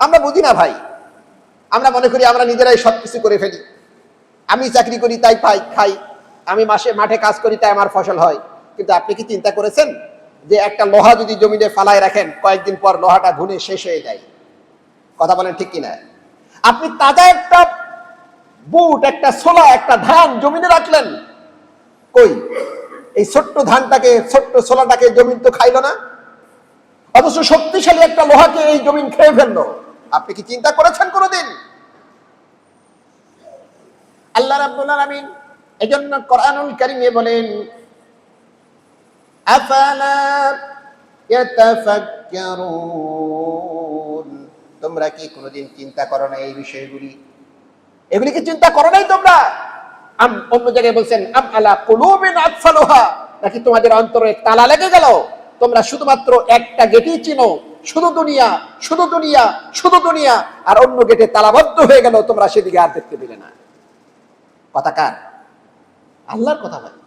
আমরা বুঝি না ভাই। আমরা মনে করি আমরা নিজেরাই সব কিছু করে ফেলি। আমি চাকরি করি, তাই পাই, খাই। আমি মাসে, মাঠে কাজ করি, তাই আমার ফসল হয়। কিন্তু আপনি কি চিন্তা করেছেন যে একটা লোহা যদি জমিনে ফালায় রাখেন, কয়েকদিন পর লোহাটা ঘুনে শেষ হয়ে যায়? কথা বলেন ঠিক কিনা? আপনি তাজা একটা বুট, একটা ছোলা, একটা ধান জমিনে রাখলেন। কই? এই ছোট্ট ধানটাকে, ছোট্ট ছোলাটাকে জমিন তো খাইল না। অথচ শক্তিশালী একটা লোহাকে এই জমিন খেয়ে ফেলল। আপনি কি চিন্তা করেছেন কোনোদিন? আল্লাহ রাব্বুল আলামিন এজন্য কোরআনুল কারীমে বলেন তোমরা কি কোনোদিন চিন্তা করো না এই বিষয়গুলি? এগুলি কি চিন্তা করো নাই তোমরা? অন্য জায়গায় বলছেন নাকি তোমাদের অন্তরে তালা লেগে গেল? তোমরা শুধুমাত্র একটা গেটই চিনো। শুধু দুনিয়া শুধু দুনিয়া শুধু দুনিয়া। আর অন্য গেটে তালাবদ্ধ হয়ে গেল, তোমরা সেদিকে আর দেখতে পেলে না। কথা কার? আল্লাহর কথা ভাই।